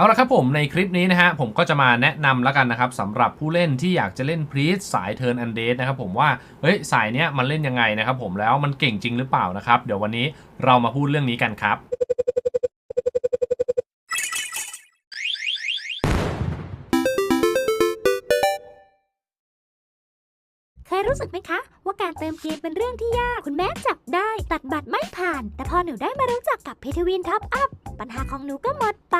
เอาละครับผมในคลิปนี้นะฮะผมก็จะมาแนะนำแล้วกันนะครับสำหรับผู้เล่นที่อยากจะเล่นพรีสสายเทิร์นอันเดนะครับผมว่าเฮ้ยสายเนี้ยมันเล่นยังไงนะครับผมแล้วมันเก่งจริงหรือเปล่านะครับ เดี๋ยววันนี้เรามาพูดเรื่องนี้กันครับเคยรู้สึกไหมคะ ว่าการเติมเกมเป็นเรื่องที่ยาก คุณแม่จับได้ ตัดบัตรไม่ผ่าน แต่พอหนูได้มารู้จักกับเพทวินท็อปอัพปัญหาของหนูก็หมดไป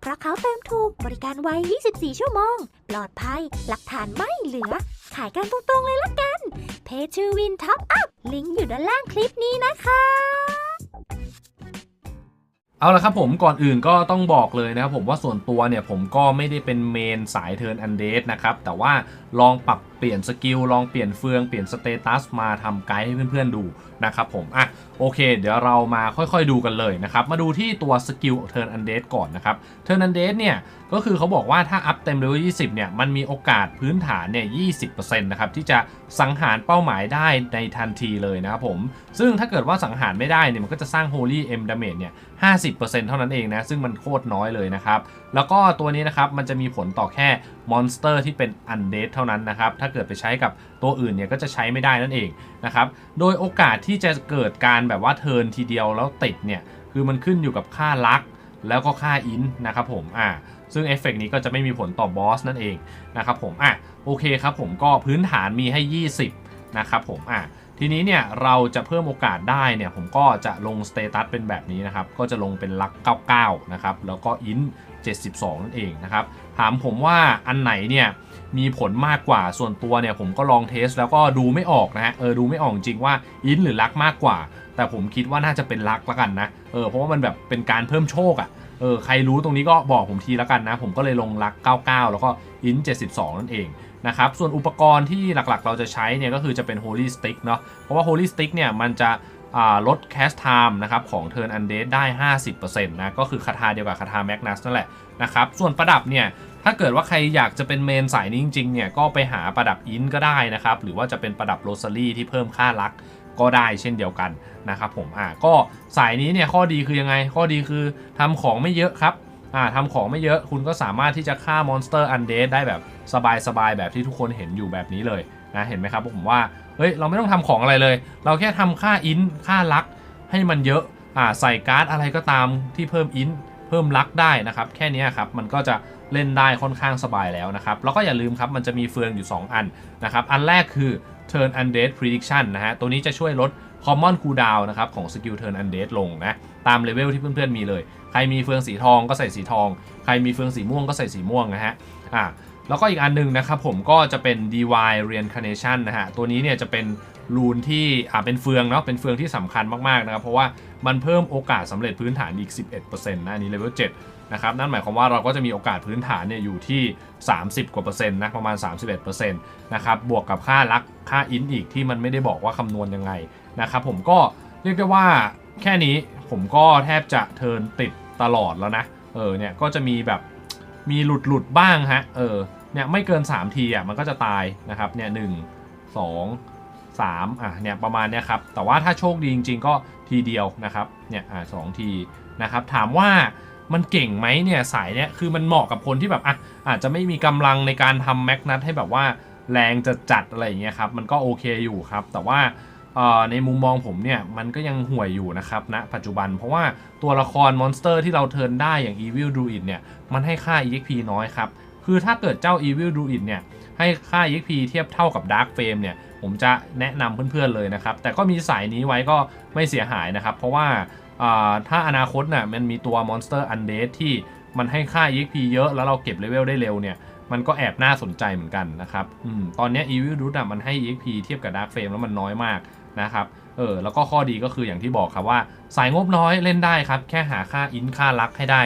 เพราะเขาเติมถูกบริการไว 24 ชั่วโมง ปลอดภัย หลักฐานไม่เหลือ ขายกันตรงๆเลยละกัน เพจชูวินท็อปอัพ ลิงก์อยู่ด้านล่างคลิปนี้นะคะเอาละครับผมก่อนอื่นก็ต้องบอกเลยนะครับผมว่าส่วนตัวเนี่ยผมก็ไม่ได้เป็นเมนสายเทิร์นอันเดสนะครับ แต่ว่าลองปรับ เปลี่ยนสกิลลองเปลี่ยนเฟืองเปลี่ยนสเตตัสมาทำไกด์ให้เพื่อนๆดูนะครับผมอะโอเค เดี๋ยวเรามาค่อยๆดูกันเลยนะครับ มาดูที่ตัวสกิลเทิร์นอันเดก่อนนะครับเทิร์นอันเดเนี่ย ก็คือเขาบอกว่าถ้าอัพเต็มเลเวล20 เนี่ย มันมีโอกาสพื้นฐานเนี่ย 20%นะครับ ที่จะสังหารเป้าหมายได้ในทันทีเลยนะครับผม ซึ่งถ้าเกิดว่าสังหารไม่ได้เนี่ย มันก็จะสร้าง Holy M Damage เนี่ย 50%เท่านั้นเองนะ ซึ่งมันโคตรน้อยเลยนะครับ แล้วก็ตัวนี้นะครับ มันจะมีผลต่อแค่มอนสเตอร์ที่เป็นอันเด d เท่านั้นนะครับถ้าเกิดไปใช้กับตัวอื่นเนี่ยก็จะใช้ไม่ได้นั่นเองนะครับ โดยโอกาสที่จะเกิดการแบบว่าเทินทีเดียวแล้วติดเนี่ยคือมันขึ้นอยู่กับค่าลัก แล้วก็ค่าอินนะครับผมอ่าซึ่งเอฟเฟกนี้ก็จะไม่มีผลต่อบอสนั่นเองนะครับผมอะโอเคครับผมก็พื้นฐานมีให้ 20 นะครับผมอะทีนี้เนี่ยเราจะเพิ่มโอกาสได้เนี่ยผมก็จะลงสเตตัสเป็นแบบนี้นะครับ ก็จะลงเป็นลัก 99 นะครับ แล้วก็อิน 72 นั่นเองนะครับ ถามผมว่าอันไหนเนี่ย มีผลมากกว่าส่วนตัวเนี่ยผมก็ลองเทสแล้วก็ดูไม่ออกนะฮะเออดูไม่ออกจริงว่าอินหรือลักมากกว่า แต่ผมคิดว่าน่าจะเป็นลักละกันนะเออเพราะว่ามันแบบเป็นการเพิ่มโชคอะ่ะเออใครรู้ตรงนี้ก็บอกผมทีละกันนะ ผมก็เลยลงลัก 99 แล้วก็อิน72 นั่นเองนะครับส่วนอุปกรณ์ที่หลักๆ เราจะใช้เนี่ยก็คือจะเป็น Holy Stick เนาะเพราะว่า Holy Stick เนี่ยมันจะ ลดแคสไทม์นะครับของ Turn Undead ได้ 50%นะก็คือคาถาเดียวกับคาถาแมกนัสนั่นแหละนะครับส่วนประดับเนี่ยถ้าเกิดว่าใครอยากจะเป็นเมนสายนี้จริงๆเนี่ยก็ไปหาประดับอินก็ได้นะครับหรือว่าจะเป็นประดับโรซารี่ที่เพิ่มค่ารักก็ได้เช่นเดียวกันนะครับผมอ่าก็สายนี้เนี่ยข้อดีคือยังไงข้อดีคือทำของไม่เยอะครับ อ่าทำของไม่เยอะคุณก็สามารถที่จะฆ่ามอนสเตอร์อันเดได้แบบสบายๆ แบบที่ทุกคนเห็นอยู่แบบนี้เลยนะเห็นไหมครับผมว่าเฮ้ยเราไม่ต้องทำของอะไรเลย เราแค่ทำค่าอินค่าลักให้มันเยอะอ่าใส่การ์ดอะไรก็ตามที่เพิ่มอินเพิ่มลักได้นะครับ แค่นี้ครับมันก็จะเล่นได้ค่อนข้างสบายแล้วนะครับ แล้วก็อย่าลืมครับมันจะมีเฟืองอยู่ 2 อันนะครับ อันแรกคือ Turn Undead Prediction นะฮะตัวนี้จะช่วยลด Common Cooldown นะครับของสกิล Turn Undead ลงนะตามเลเวลที่เพื่อนๆมีเลย ใครมีเฟืองสีทองก็ใส่สีทอง ใครมีเฟืองสีม่วงก็ใส่สีม่วงนะฮะอ่าแล้วก็อีกอันหนึงนะครับผมก็จะเป็น DY Reincarnation นะฮะตัวนี้เนี่ยจะเป็น รูนที่อ่าเป็นเฟืองเนาะเป็นเฟืองที่สำคัญมากๆนะครับเพราะว่ามันเพิ่มโอกาสสำเร็จพื้นฐานอีก 11%นะอันนี้เลเวล7นะครับนั่นหมายความว่าเราก็จะมีโอกาสพื้นฐานเนี่ยอยู่ที่ 30 กว่าเปอร์เซ็นต์นะประมาณ 31%นะครับบวกกับค่ารักค่าอินอีกที่มันไม่ได้บอกว่าคำนวณยังไงนะครับผมก็เรียกได้ว่าแค่นี้ผมก็แทบจะเทิร์นติดตลอดแล้วนะเออเนี่ยก็จะมีแบบมีหลุดหลุดบ้างฮะเออเนี่ยไม่เกิน 3 ทีอะมันก็จะตายนะครับเนี่ยหนึ่งสอง สามอะเนี่ยประมาณเนี้ยครับแต่ว่าถ้าโชคดีจริง ๆ ก็ทีเดียวนะครับเนี่ยอะสองทีนะครับถามว่ามันเก่งไหมเนี่ยสายเนี่ยคือมันเหมาะกับคนที่แบบอะอาจจะไม่มีกำลังในการทำแม็กนัทให้แบบว่าแรงจะจัดอะไรอย่างเงี้ยครับมันก็โอเคอยู่ครับ แต่ว่าในมุมมองผมเนี่ยมันก็ยังห่วยอยู่นะครับณนะปัจจุบันเพราะว่าตัวละครมอนสเตอร์ที่เราเทิร์นได้อย่าง Evil Druid เนี่ยมันให้ค่า EXP น้อยครับ คือถ้าเกิดเจ้า Evil Druid เนี่ยให้ค่า EXP เทียบเท่ากับ Dark Flame เนี่ย ผมจะแนะนำเพื่อนๆเลยนะครับ แต่ก็มีสายนี้ไว้ก็ไม่เสียหายนะครับ เพราะว่าถ้าอนาคตน่ะมันมีตัว Monster Undead ที่มันให้ค่า EXP เยอะแล้วเราเก็บเลเวลได้เร็วเนี่ย มันก็แอบน่าสนใจเหมือนกันนะครับอตอนนี้ Evil Druid อะมันให้ EXP เทียบกับ Dark Flame แล้วมันน้อยมากนะครับเออแล้วก็ข้อดีก็คืออย่างที่บอกครับว่า สายงบน้อยเล่นได้ครับ แค่หาค่าอินค่าลักให้ได้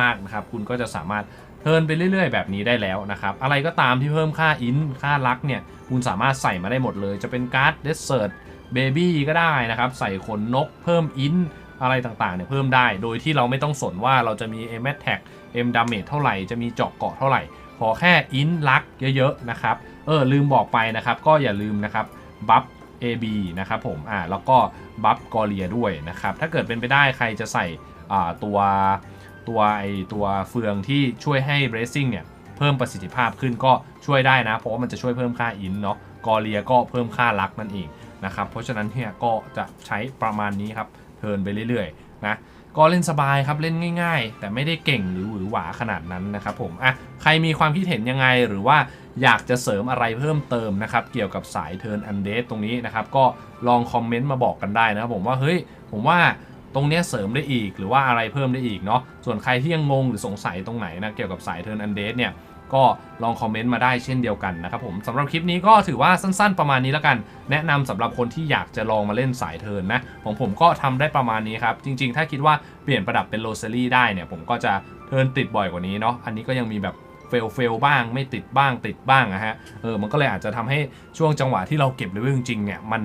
มากๆนะครับ คุณก็จะสามารถ เทิร์นไปเรื่อยๆ แบบนี้ได้แล้วนะครับ อะไรก็ตามที่เพิ่มค่าอินค่าลักเนี่ยคุณสามารถใส่มาได้หมดเลย จะเป็นการ์ดเดสเซิร์ตเบบี้ก็ได้นะครับ ใส่ขนนกเพิ่มอินอะไรต่างๆเนี่ยเพิ่มได้ โดยที่เราไม่ต้องสนว่าเราจะมี M a t t a c M damage เท่าไหร่ จะมีเจาะเกาะเท่าไหร่ ขอแค่อินลักเยอะๆนะครับ เออลืมบอกไปนะครับ ก็อย่าลืมนะครับบัฟ AB นะครับผม อ่าแล้วก็บัฟกอเลียด้วยนะครับ ถ้าเกิดเป็นไปได้ใครจะใส่อ่าตัว ตัวไอตัวเฟืองที่ช่วยให้เรซิ่งเนี่ยเพิ่มประสิทธิภาพขึ้นก็ช่วยได้นะ เพราะว่ามันจะช่วยเพิ่มค่าอินเนาะกอเลียก็เพิ่มค่าลักนั่นเองนะครับเพราะฉะนั้นเนี่ยก็จะใช้ประมาณนี้ครับเทิร์นไปเรื่อยๆนะก็เล่นสบายครับเล่นง่าย ๆ แต่ไม่ได้เก่งหรือหวือหวาขนาดนั้นนะครับผมอะใครมีความคิดเห็นยังไงหรือว่าอยากจะเสริมอะไรเพิ่มเติมนะครับเกี่ยวกับสายเทิร์นอันเดตรงนี้นะครับก็ลองคอมเมนต์มาบอกกันได้นะครับผมว่าเฮ้ยผมว่า ตรงนี้เสริมได้อีกหรือว่าอะไรเพิ่มได้อีกเนาะส่วนใครที่ยังงงหรือสงสัยตรงไหนนะเกี่ยวกับสายเทิร์นอันเดเนี่ยก็ลองคอมเมนต์มาได้เช่นเดียวกันนะครับผมสำหรับคลิปนี้ก็ถือว่าสั้นๆประมาณนี้แล้วกัน แนะนำสำหรับคนที่อยากจะลองมาเล่นสายเทิร์นนะของผมก็ทำได้ประมาณนี้ครับ จริงๆ ถ้าคิดว่าเปลี่ยนประดับเป็นโรเซอรี่ได้เนี่ย ผมก็จะเทิร์นติดบ่อยกว่านี้เนาะอันนี้ก็ยังมีแบบเฟลเฟลบ้างไม่ติดบ้างติดบ้างนะฮะเออมันก็เลยอาจจะทำให้ช่วงจังหวะที่เราเก็บเลเวลจริงๆเนี่ยมัน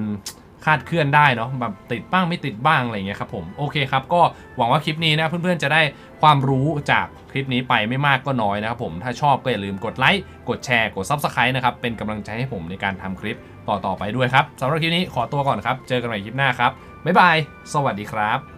คาดเคลื่อนได้เนาะแบบติดบ้างไม่ติดบ้างอะไรเงี้ยครับผมโอเคครับก็หวังว่าคลิปนี้นะเพื่อนๆจะได้ความรู้จากคลิปนี้ไปไม่มากก็น้อยนะครับผมถ้าชอบก็อย่าลืมกดไลค์กดแชร์กด Subscribe นะครับเป็นกำลังใจให้ผมในการทำคลิปต่อๆไปด้วยครับสำหรับคลิปนี้ขอตัวก่อนครับ เจอกันใหม่คลิปหน้าครับบ๊ายบาย สวัสดีครับ